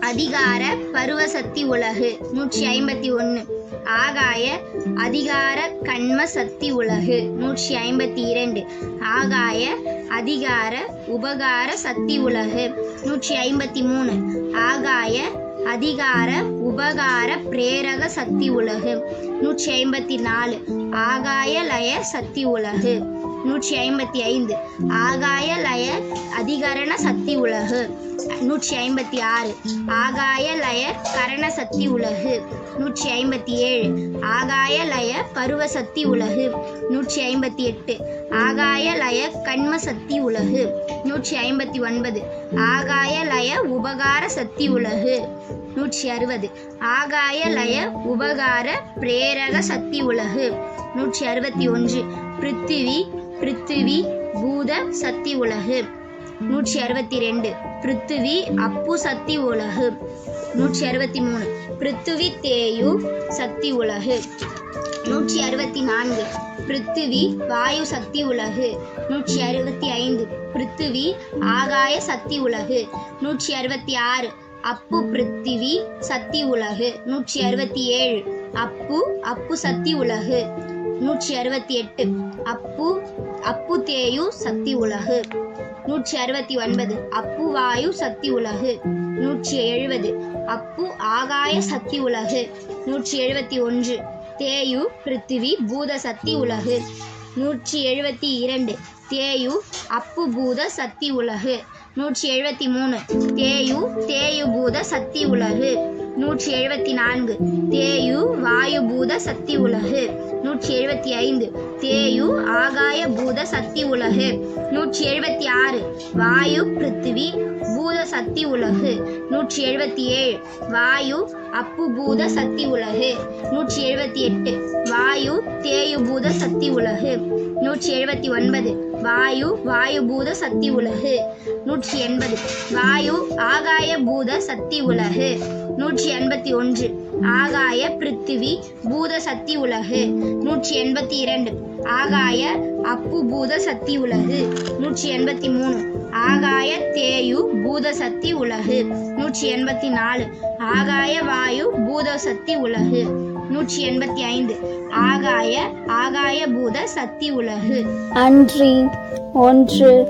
அதிகார பருவசக்தி உலகு நூற்றி ஐம்பத்தி ஒன்று ஆகாய அதிகார கண்ம சக்தி உலகு நூற்றி ஐம்பத்தி இரண்டு. ஆகாய அதிகார உபகார சக்தி உலகு நூற்றி ஐம்பத்தி மூணு. ஆகாய அதிகார உபகார பிரேரக சக்தி உலகு நூற்றி ஐம்பத்தி நாலு. ஆகாய லய சக்தி உலகு நூற்றி ஐம்பத்தி ஐந்து. ஆகாய லய அதிகரண சக்தி உலகு நூற்றி ஐம்பத்தி ஆறு. ஆகாய லய கரண சக்தி உலகு. நூற்றி ஐம்பத்தி ஏழு. ஆகாய லய பருவ சக்தி உலகு. நூற்றி ஐம்பத்தி எட்டு. ஆகாய லய கண்ம சக்தி உலகு. நூற்றி ஐம்பத்தி ஒன்பது. ஆகாய லய உபகார சக்தி உலகு. நூற்றி அறுபது. ஆகாய லய உபகார பிரேரக சக்தி உலகு. நூற்றி அறுபத்தி ஒன்று. பிருத்திவி பிருத்திவி பூத சக்தி உலகு. நூற்றி அறுபத்தி ரெண்டு. பிருத்திவி அப்பு சக்தி உலகு. நூற்றி அறுபத்தி மூணு. பிருத்துவி தேயு சக்தி உலகு. நூற்றி அறுபத்தி நான்கு. பிருத்துவி வாயு சக்தி உலகு. நூற்றி அறுபத்தி ஐந்து. பிருத்துவி ஆகாய சக்தி உலகு. நூற்றி அறுபத்தி ஆறு. அப்பு பிருத்திவி சக்தி உலகு. நூற்றி அறுபத்தி ஏழு. அப்பு அப்பு சக்தி உலகு. நூற்றி அறுபத்தி எட்டு. அப்பு அப்பு தேயு சக்தி உலகு. நூற்றி அறுபத்தி ஒன்பது. அப்பு வாயு சக்தி உலகு. நூற்றி எழுபது. அப்பு ஆகாய சக்தி உலகு. நூற்றி எழுபத்தி ஒன்று. தேயு பிருத்திவி பூத சக்தி உலகு. நூற்றி எழுபத்தி இரண்டு. தேயு அப்பு பூத சக்தி உலகு. நூற்றி எழுபத்தி மூணு. தேயு தேயு பூத சக்தி உலகு. நூற்றி எழுபத்தி நான்கு. தேயு வாயு பூத சக்தி உலகு நூற்றி எழுபத்தி ஐந்து. தேயு ஆகாய பூத சக்தி உலகு நூற்றி எழுபத்தி ஆறு. வாயு பிருத்திவி பூத சக்தி உலகு நூற்றி எழுபத்தி ஏழு. வாயு அப்பு பூத சக்தி உலகு நூற்றி எழுபத்தி எட்டு. வாயு தேயு பூத சக்தி உலகு நூற்றி எழுபத்தி ஒன்பது. வாயு வாயு பூத சக்தி உலகு நூற்றி எண்பது. வாயு ஆகாய பூத சக்தி உலகு நூற்றி எண்பத்தி ஒன்று. ஆகாய பிருத்திவி பூத சக்தி உலகு. நூற்றி எண்பத்தி இரண்டு. ஆகாய அப்பு பூத சக்தி உலகு. நூற்றி எண்பத்தி மூணு. ஆகாய தேயு பூத சக்தி உலகு. நூற்றி எண்பத்தி நாலு. ஆகாய வாயு பூத சக்தி உலகு. நூற்றி எண்பத்தி ஐந்து. ஆகாய ஆகாய பூத சக்தி உலகு. அன்றி. ஒன்று.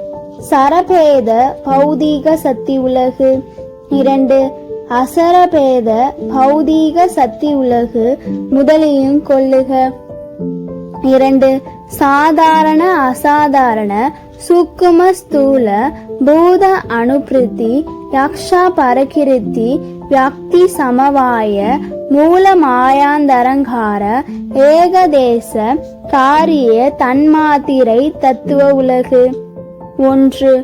சரபேத பௌதீக சக்தி உலகு. இரண்டு. அசரபேத பௌதீக சக்தி உலகு முதலியும் கொள்ளுக. இரண்டு சாதாரண அசாதாரண சூக்கும ஸ்தூல பூத அனுபிருத்தி யக்ஷா பரகிருத்தி வியக்தி சமவாய மூல மாயாந்தரங்கார ஏகதேச காரிய தன்மாத்திரை தத்துவ உலகு. ஒன்று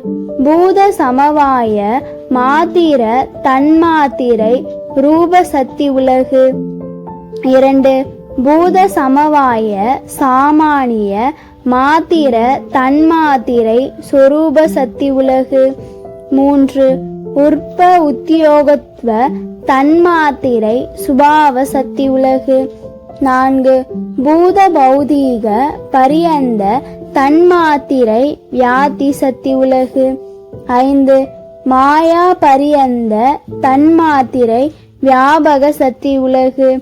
பூத சமவாய மாத்திர தன்மாத்திரை ரூப சக்தி உலகு. இரண்டு பூத சமவாய சாமானிய மாத்திர தன்மாத்திரை சொரூப சக்தி உலகு. மூன்று உற்ப உத்தியோகத்துவ தன்மாத்திரை சுபாவ சக்தி உலகு. நான்கு பூத பௌதீக பரியந்த தன்மாத்திரை வியாதி சக்தி உலகு. ஐந்து மாயா பரியந்த தன்மாத்திரை வியாபக சக்தி உலகு.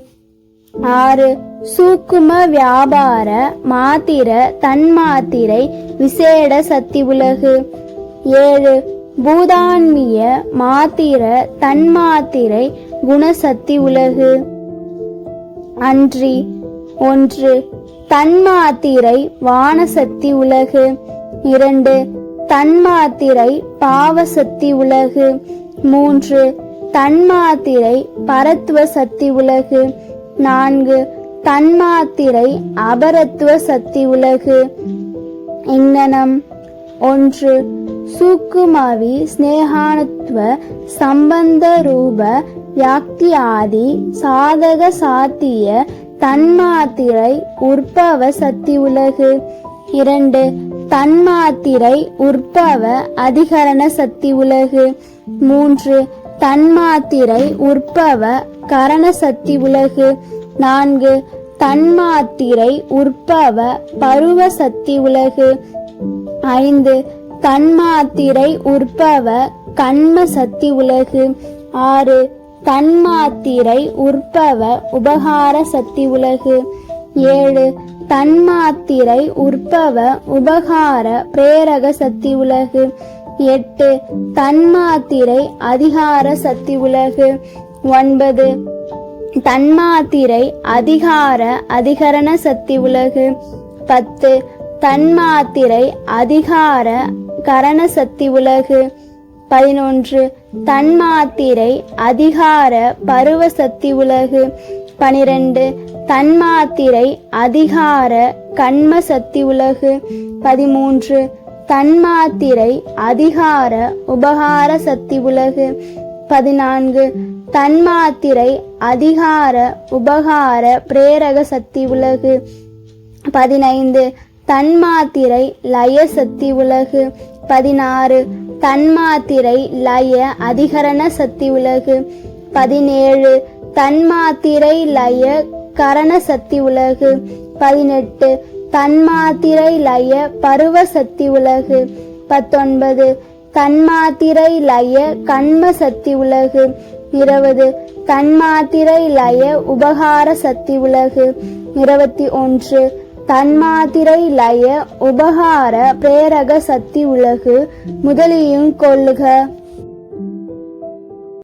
ஆறு சூக்கும வியாபார மாத்திர தன்மாத்திரை விசேட சக்தி உலகு. ஏழு பூதான்மிய மாத்திர தன்மாத்திரை குணசக்தி உலகு. அன்றி ஒன்று தன்மாத்திரை வானசக்தி உலகு. இரண்டு தன்மாத்திரை பாவசக்தி உலகு. மூன்று தன்மாத்திரை பரத்துவ சக்தி உலகு. நான்கு தன்மாத்திரை அபரத்துவ சக்தி உலகு. இங்கனம் ஒன்று சூக்குமவி ஸ்னேகானத்துவ சம்பந்த ரூப வியாக்தி ஆதி சாதக சாத்திய தன்மாத்திரை உற்பவ சக்தி உலகு. இரண்டு தன்மாத்திரை உற்பவ அதிகரண சக்தி உலகு. மூன்று தன்மாத்திரை உற்பவ கரண சக்தி உலகு. நான்கு தன்மாத்திரை உற்பவ பருவ சக்தி உலகு. ஐந்து தன்மாத்திரை உற்பவ கண்ம சக்தி உலகு. ஆறு தன்மாத்திரை உற்பவ உபகார சக்தி உலகு. ஏழு தன்மாத்திரை உற்பவ உபகார பிரேரக சக்தி உலகு எட்டு தன்மாத்திரை அதிகார சக்தி உலகு ஒன்பது தன்மாத்திரை அதிகார அதிகரண சக்தி உலகு பத்து தன்மாத்திரை அதிகார கரண சக்தி உலகு பதினொன்று தன்மாத்திரை அதிகார பருவ சக்தி உலகு பனிரெண்டு. தன்மாத்திரை அதிகார கண்ம சக்தி உலகு. பதிமூன்று. தன்மாத்திரை அதிகார உபகார சக்தி உலகு. பதினான்கு. தன்மாத்திரை அதிகார உபகார பிரேரக சக்தி உலகு. பதினைந்து. தன்மாத்திரை லய சக்தி உலகு. பதினாறு. தன்மாத்திரை லய அதிகரண சக்தி உலகு. பதினேழு. தன்மாத்திரை லய கரண சக்தி உலகு. பதினெட்டு தன்மாத்திரை லய பருவ சக்தி உலகு. பத்தொன்பது தன்மாத்திரை லய கண்ம சக்தி உலகு. இருபது தன்மாத்திரை லய உபகார சக்தி உலகு. இருபத்தி ஒன்று தன்மாத்திரை லய உபகார பிரேரக சக்தி உலகு. முதலியும் கொள்ளுக.